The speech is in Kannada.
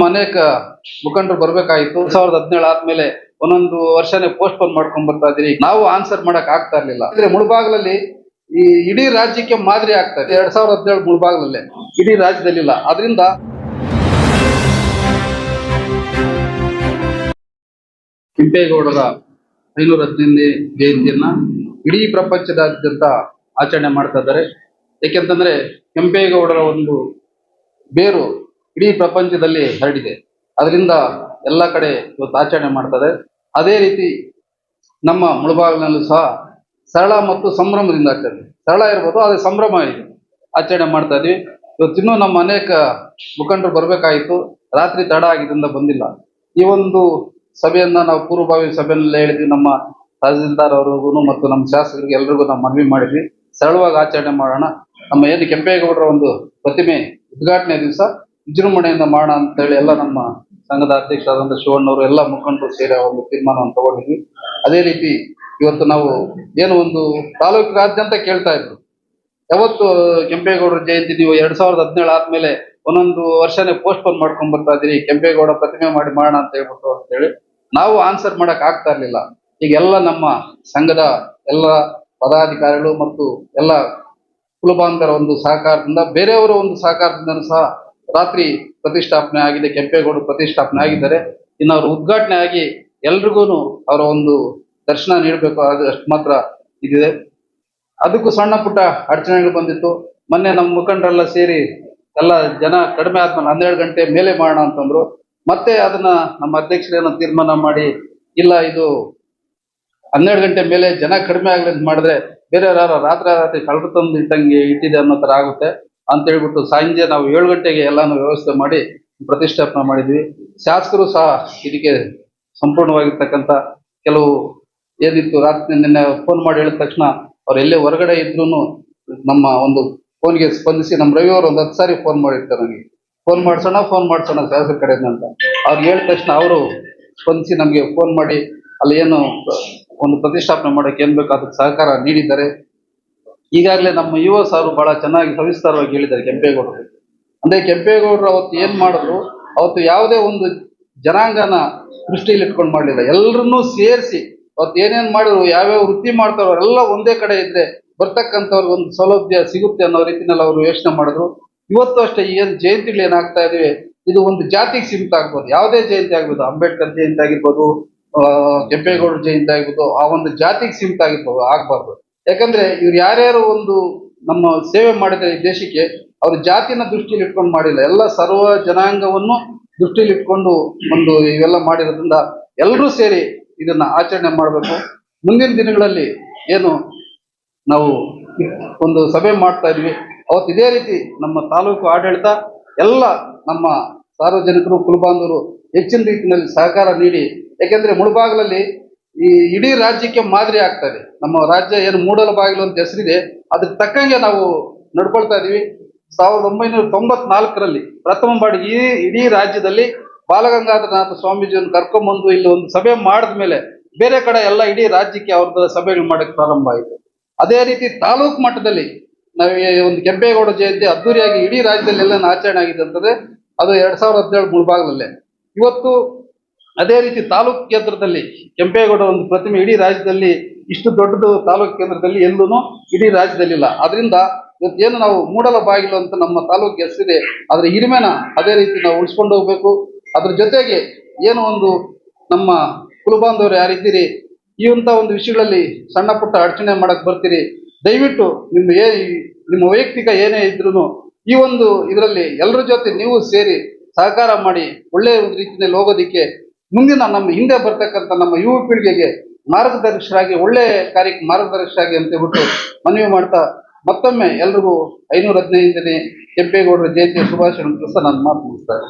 ನಮ್ಮ ಅನೇಕ ಮುಖಂಡರು ಬರ್ಬೇಕಾಯ್ತು. ಎರಡ್ ಸಾವಿರದ ಹದಿನೇಳು ಆದ್ಮೇಲೆ ಒಂದೊಂದು ವರ್ಷನೇ ಪೋಸ್ಟ್ ಪೋನ್ ಮಾಡ್ಕೊಂಡ್ ಬರ್ತಾ ಇದೀವಿ ನಾವು ಆನ್ಸರ್ ಮಾಡಕ್ ಆಗ್ತಾ ಇರ್ಲಿಲ್ಲ. ಅಂದ್ರೆ ಮುಳಬಾಗ್ಲಲ್ಲಿ ಈ ಇಡೀ ರಾಜ್ಯಕ್ಕೆ ಮಾದರಿ ಆಗ್ತಾ ಇದೆ. ಎರಡ್ ಸಾವಿರದ ಹದಿನೇಳು ಮುಳಬಾಗ್ಲಲ್ಲೇ ಇಡೀ ರಾಜ್ಯದಲ್ಲಿಲ್ಲ. ಅದರಿಂದ ಕೆಂಪೇಗೌಡರ ಐನೂರ ಹದಿನೈದನೇ ಜಯಂತಿಯನ್ನ ಇಡೀ ಪ್ರಪಂಚದಾದ್ಯಂತ ಆಚರಣೆ ಮಾಡ್ತಾ ಇದ್ದಾರೆ. ಯಾಕೆಂತಂದ್ರೆ ಕೆಂಪೇಗೌಡರ ಒಂದು ಬೇರು ಇಡೀ ಪ್ರಪಂಚದಲ್ಲಿ ಹರಡಿದೆ. ಅದರಿಂದ ಎಲ್ಲ ಕಡೆ ಇವತ್ತು ಆಚರಣೆ ಮಾಡ್ತಾರೆ. ಅದೇ ರೀತಿ ನಮ್ಮ ಮುಳಬಾಗಿಲಿನಲ್ಲೂ ಸಹ ಸರಳ ಮತ್ತು ಸಂಭ್ರಮದಿಂದ ಆಚರಣೆ. ಸರಳ ಇರ್ಬೋದು ಅದು ಸಂಭ್ರಮ ಇದೆ. ಆಚರಣೆ ಮಾಡ್ತಾ ಇದ್ವಿ ಇವತ್ತಿನ್ನೂ ನಮ್ಮ ಅನೇಕ ಮುಖಂಡರು ಬರಬೇಕಾಯಿತು ರಾತ್ರಿ ತಡ ಆಗಿದ್ದರಿಂದ ಬಂದಿಲ್ಲ. ಈ ಒಂದು ಸಭೆಯನ್ನ ನಾವು ಪೂರ್ವಭಾವಿ ಸಭೆಯಲ್ಲೇ ಹೇಳಿದ್ವಿ. ನಮ್ಮ ತಹಸೀಲ್ದಾರ್ ಅವ್ರಿಗೂ ಮತ್ತು ನಮ್ಮ ಶಾಸಕರಿಗೆ ಎಲ್ರಿಗೂ ನಾವು ಮನವಿ ಮಾಡಿದ್ವಿ. ಸರಳವಾಗಿ ಆಚರಣೆ ಮಾಡೋಣ. ನಮ್ಮ ಏನು ಕೆಂಪೇಗೌಡರ ಒಂದು ಪ್ರತಿಮೆ ಉದ್ಘಾಟನೆ ದಿವಸ ವಿಜೃಂಭಣೆಯಿಂದ ಮಾಡೋಣ ಅಂತ ಹೇಳಿ ಎಲ್ಲ ನಮ್ಮ ಸಂಘದ ಅಧ್ಯಕ್ಷರಾದಂಥ ಶಿವಣ್ಣವರು ಎಲ್ಲ ಮುಖಂಡರು ಸೇರಿ ಒಂದು ತೀರ್ಮಾನವನ್ನು ತಗೊಂಡಿದ್ವಿ. ಅದೇ ರೀತಿ ಇವತ್ತು ನಾವು ಏನು ಒಂದು ತಾಲೂಕಿಗಾದ್ಯಂತ ಕೇಳ್ತಾ ಇದ್ರು. ಯಾವತ್ತು ಕೆಂಪೇಗೌಡರ ಜಯಂತಿ ನೀವು ಎರಡ್ ಸಾವಿರದ ಹದಿನೇಳು ಆದ್ಮೇಲೆ ಒಂದೊಂದು ವರ್ಷನೇ ಪೋಸ್ಟ್ ಪೋನ್ ಮಾಡ್ಕೊಂಡ್ ಬರ್ತಾ ಇದೀರಿ, ಕೆಂಪೇಗೌಡ ಪ್ರತಿಮೆ ಮಾಡಿ ಮಾಡೋಣ ಅಂತ ಹೇಳ್ಬಿಟ್ಟು ಅಂತ ಹೇಳಿ ನಾವು ಆನ್ಸರ್ ಮಾಡಕ್ ಆಗ್ತಾ ಇರ್ಲಿಲ್ಲ. ಈಗ ಎಲ್ಲ ನಮ್ಮ ಸಂಘದ ಎಲ್ಲ ಪದಾಧಿಕಾರಿಗಳು ಮತ್ತು ಎಲ್ಲ ಕುಲಬಾಂಧರ ಒಂದು ಸಹಕಾರದಿಂದ, ಬೇರೆಯವರ ಒಂದು ಸಹಕಾರದಿಂದ ಸಹ ರಾತ್ರಿ ಪ್ರತಿಷ್ಠಾಪನೆ ಆಗಿದೆ ಕೆಂಪೇಗೌಡ ಪ್ರತಿಷ್ಠಾಪನೆ ಆಗಿದ್ದಾರೆ. ಇನ್ನು ಅವರು ಉದ್ಘಾಟನೆ ಆಗಿ ಎಲ್ರಿಗೂ ಅವರ ಒಂದು ದರ್ಶನ ನೀಡಬೇಕು ಅದು ಅಷ್ಟು ಮಾತ್ರ ಇದಿದೆ. ಅದಕ್ಕೂ ಸಣ್ಣ ಪುಟ್ಟ ಅಡಚಣೆಗಳು ಬಂದಿತ್ತು. ಮೊನ್ನೆ ನಮ್ಮ ಮುಖಂಡರೆಲ್ಲ ಸೇರಿ ಎಲ್ಲ ಜನ ಕಡಿಮೆ ಆದ್ಮೇಲೆ ಹನ್ನೆರಡು ಗಂಟೆ ಮೇಲೆ ಮಾಡೋಣ ಅಂತಂದ್ರು. ಮತ್ತೆ ಅದನ್ನ ನಮ್ಮ ಅಧ್ಯಕ್ಷರೇನೋ ತೀರ್ಮಾನ ಮಾಡಿ, ಇಲ್ಲ ಇದು ಹನ್ನೆರಡು ಗಂಟೆ ಮೇಲೆ ಜನ ಕಡಿಮೆ ಆಗಲಿ ಅಂತ ಮಾಡಿದ್ರೆ ಬೇರೆ ಯಾರು ರಾತ್ರಿ ರಾತ್ರಿ ಕಳ್ರು ತಂದು ಇಟ್ಟಂಗೆ ಇಟ್ಟಿದೆ ಅನ್ನೋ ಥರ ಆಗುತ್ತೆ. ಅಂತ ಹೇಳ್ಬಿಟ್ಟು ಸಂಜೆ ನಾವು ಏಳು ಗಂಟೆಗೆ ಎಲ್ಲಾನು ವ್ಯವಸ್ಥೆ ಮಾಡಿ ಪ್ರತಿಷ್ಠಾಪನೆ ಮಾಡಿದ್ವಿ. ಶಾಸಕರು ಸಹ ಇದಕ್ಕೆ ಸಂಪೂರ್ಣವಾಗಿರ್ತಕ್ಕಂಥ ಕೆಲವು ಏನಿತ್ತು, ರಾತ್ರಿ ನಿನ್ನೆ ಫೋನ್ ಮಾಡಿ ಹೇಳಿದ ತಕ್ಷಣ ಅವ್ರು ಎಲ್ಲೇ ಹೊರಗಡೆ ಇದ್ರು ನಮ್ಮ ಒಂದು ಫೋನ್ಗೆ ಸ್ಪಂದಿಸಿ ನಮ್ಮ ರವಿ ಅವರು ಒಂದು ಹತ್ತು ಸಾರಿ ಫೋನ್ ಮಾಡಿರ್ತಾರೆ ನನಗೆ. ಫೋನ್ ಮಾಡ್ಸೋಣ ಫೋನ್ ಮಾಡ್ಸೋಣ ಶಾಸಕರ ಕಡೆಯಿಂದ ಅಂತ. ಅವ್ರು ಹೇಳಿದ ತಕ್ಷಣ ಅವರು ಸ್ಪಂದಿಸಿ ನಮಗೆ ಫೋನ್ ಮಾಡಿ ಅಲ್ಲಿ ಏನು ಒಂದು ಪ್ರತಿಷ್ಠಾಪನೆ ಮಾಡೋಕೆ ಏನು ಬೇಕು ಅದಕ್ಕೆ ಸಹಕಾರ ನೀಡಿದ್ದಾರೆ. ಈಗಾಗಲೇ ನಮ್ಮ ಯುವ ಸಾರು ಬಹಳ ಚೆನ್ನಾಗಿ ಸವಿಸ್ತಾರವಾಗಿ ಹೇಳಿದ್ದಾರೆ ಕೆಂಪೇಗೌಡರು. ಅಂದ್ರೆ ಕೆಂಪೇಗೌಡರು ಅವತ್ತು ಏನ್ ಮಾಡಿದ್ರು, ಅವತ್ತು ಯಾವುದೇ ಒಂದು ಜನಾಂಗನ ದೃಷ್ಟಿಯಲ್ಲಿ ಇಟ್ಕೊಂಡು ಮಾಡಲಿಲ್ಲ. ಎಲ್ಲರನ್ನೂ ಸೇರಿಸಿ ಅವತ್ತು ಏನೇನ್ ಮಾಡಿದ್ರು, ಯಾವ್ಯಾವ ವೃತ್ತಿ ಮಾಡ್ತಾರೋ ಎಲ್ಲ ಒಂದೇ ಕಡೆ ಇದ್ರೆ ಬರ್ತಕ್ಕಂಥವ್ರಿಗೆ ಒಂದು ಸೌಲಭ್ಯ ಸಿಗುತ್ತೆ ಅನ್ನೋ ರೀತಿಯಲ್ಲಿ ಅವರು ಯೋಚನೆ ಮಾಡಿದ್ರು. ಇವತ್ತು ಅಷ್ಟೇ ಏನ್ ಜಯಂತಿಗಳು ಏನಾಗ್ತಾ ಇದ್ದೀವಿ, ಇದು ಒಂದು ಜಾತಿಗೆ ಸೀಮಿತ ಆಗ್ಬೋದು. ಯಾವುದೇ ಜಯಂತಿ ಆಗ್ಬೋದು, ಅಂಬೇಡ್ಕರ್ ಜಯಂತಿ ಆಗಿರ್ಬೋದು ಕೆಂಪೇಗೌಡರ ಜಯಂತಿ ಆಗಿರ್ಬೋದು, ಆ ಒಂದು ಜಾತಿಗೆ ಸೀಮಿತ ಆಗಿರ್ಬೋದು, ಆಗ್ಬಾರ್ದು. ಯಾಕಂದ್ರೆ ಇವ್ರು ಯಾರ್ಯಾರು ಒಂದು ನಮ್ಮ ಸೇವೆ ಮಾಡಿದ ಈ ದೇಶಕ್ಕೆ, ಅವ್ರ ಜಾತಿನ ದೃಷ್ಟಿಯಲ್ಲಿ ಇಟ್ಕೊಂಡು ಮಾಡಿಲ್ಲ. ಎಲ್ಲ ಸರ್ವ ಜನಾಂಗವನ್ನು ದೃಷ್ಟಿಯಲ್ಲಿ ಇಟ್ಕೊಂಡು ಒಂದು ಇವೆಲ್ಲ ಮಾಡಿರೋದ್ರಿಂದ ಎಲ್ಲರೂ ಸೇರಿ ಇದನ್ನ ಆಚರಣೆ ಮಾಡಬೇಕು. ಮುಂದಿನ ದಿನಗಳಲ್ಲಿ ಏನು ನಾವು ಒಂದು ಸಭೆ ಮಾಡ್ತಾ ಇದ್ವಿ. ಅವತ್ತು ಇದೇ ರೀತಿ ನಮ್ಮ ತಾಲೂಕು ಆಡಳಿತ, ಎಲ್ಲ ನಮ್ಮ ಸಾರ್ವಜನಿಕರು, ಕುಲಬಾಂಧವರು ಹೆಚ್ಚಿನ ರೀತಿಯಲ್ಲಿ ಸಹಕಾರ ನೀಡಿ, ಯಾಕೆಂದ್ರೆ ಮುಳಬಾಗಿಲಲ್ಲಿ ಈ ಇಡೀ ರಾಜ್ಯಕ್ಕೆ ಮಾದರಿ ಆಗ್ತದೆ ನಮ್ಮ ರಾಜ್ಯ ಏನು ಮೂಡಲ ಬಾಗಿಲು ಅಂತ ಹೆಸರಿದೆ ಅದಕ್ಕೆ ತಕ್ಕಂಗೆ ನಾವು ನಡ್ಕೊಳ್ತಾ ಇದೀವಿ. ಸಾವಿರದ ಒಂಬೈನೂರ ತೊಂಬತ್ನಾಲ್ಕರಲ್ಲಿ ಪ್ರಥಮ ಬಾಡಿ ಈ ಇಡೀ ರಾಜ್ಯದಲ್ಲಿ ಬಾಲಗಂಗಾಧರನಾಥ ಸ್ವಾಮೀಜಿಯನ್ನು ಕರ್ಕೊಂಬಂದು ಇಲ್ಲಿ ಒಂದು ಸಭೆ ಮಾಡಿದ್ಮೇಲೆ ಬೇರೆ ಕಡೆ ಎಲ್ಲ ಇಡೀ ರಾಜ್ಯಕ್ಕೆ ಅವ್ರದ್ದು ಸಭೆಗಳು ಮಾಡಕ್ಕೆ ಪ್ರಾರಂಭ ಆಯಿತು. ಅದೇ ರೀತಿ ತಾಲೂಕು ಮಟ್ಟದಲ್ಲಿ ನಾವು ಒಂದು ಕೆಂಪೇಗೌಡ ಜಯಂತಿ ಅದ್ದೂರಿಯಾಗಿ ಇಡೀ ರಾಜ್ಯದಲ್ಲಿ ಎಲ್ಲ ಆಚರಣೆ ಆಗಿದೆ ಅಂತಂದ್ರೆ ಅದು ಎರಡ್ ಸಾವಿರದ ಹದಿನೇಳು ಮುಳುಭಾಗದಲ್ಲೇ ಇವತ್ತು ಅದೇ ರೀತಿ ತಾಲೂಕು ಕೇಂದ್ರದಲ್ಲಿ ಕೆಂಪೇಗೌಡ ಒಂದು ಪ್ರತಿಮೆ ಇಡೀ ರಾಜ್ಯದಲ್ಲಿ ಇಷ್ಟು ದೊಡ್ಡದು ತಾಲೂಕು ಕೇಂದ್ರದಲ್ಲಿ ಎಲ್ಲೂ ಇಡೀ ರಾಜ್ಯದಲ್ಲಿಲ್ಲ ಅದರಿಂದ ಇವತ್ತೇನು ನಾವು ಮೂಡಲ ಬಾಗಿಲು ಅಂತ ನಮ್ಮ ತಾಲೂಕು ಹೆಸರಿದೆ ಅದರ ಹಿರಿಮೆನ ಅದೇ ರೀತಿ ನಾವು ಉಳಿಸ್ಕೊಂಡು ಹೋಗ್ಬೇಕು. ಅದ್ರ ಜೊತೆಗೆ ಏನು ಒಂದು ನಮ್ಮ ಕುಲಬಾಂಧವರು ಯಾರಿದ್ದೀರಿ, ಈ ಅಂತ ಒಂದು ವಿಷಯಗಳಲ್ಲಿ ಸಣ್ಣ ಪುಟ್ಟ ಅಡಚಣೆ ಮಾಡಕ್ ಬರ್ತೀರಿ. ದಯವಿಟ್ಟು ನಿಮ್ಮ ಏ, ನಿಮ್ಮ ವೈಯಕ್ತಿಕ ಏನೇ ಇದ್ರೂ ಈ ಒಂದು ಇದರಲ್ಲಿ ಎಲ್ಲರ ಜೊತೆ ನೀವು ಸೇರಿ ಸಹಕಾರ ಮಾಡಿ ಒಳ್ಳೆಯ ಒಂದು ರೀತಿಯಲ್ಲಿ ಹೋಗೋದಿಕ್ಕೆ ಮುಂದಿನ ನಮ್ಮ ಹಿಂದೆ ಬರ್ತಕ್ಕಂಥ ನಮ್ಮ ಯುವ ಪೀಳಿಗೆಗೆ ಮಾರ್ಗದರ್ಶರಾಗಿ ಒಳ್ಳೆ ಕಾರ್ಯಕ್ಕೆ ಮಾರ್ಗದರ್ಶರಾಗಿ ಅಂತ ಹೇಳ್ಬಿಟ್ಟು ಮನವಿ ಮಾಡ್ತಾ ಮತ್ತೊಮ್ಮೆ ಎಲ್ರಿಗೂ ಐನೂರ ಹದಿನೈದನೇ ಕೆಂಪೇಗೌಡರ ಜಯಂತಿಯ ಶುಭಾಶಯ ನಾನು ಮಾತು ಮುಗಿಸ್ತಾರೆ.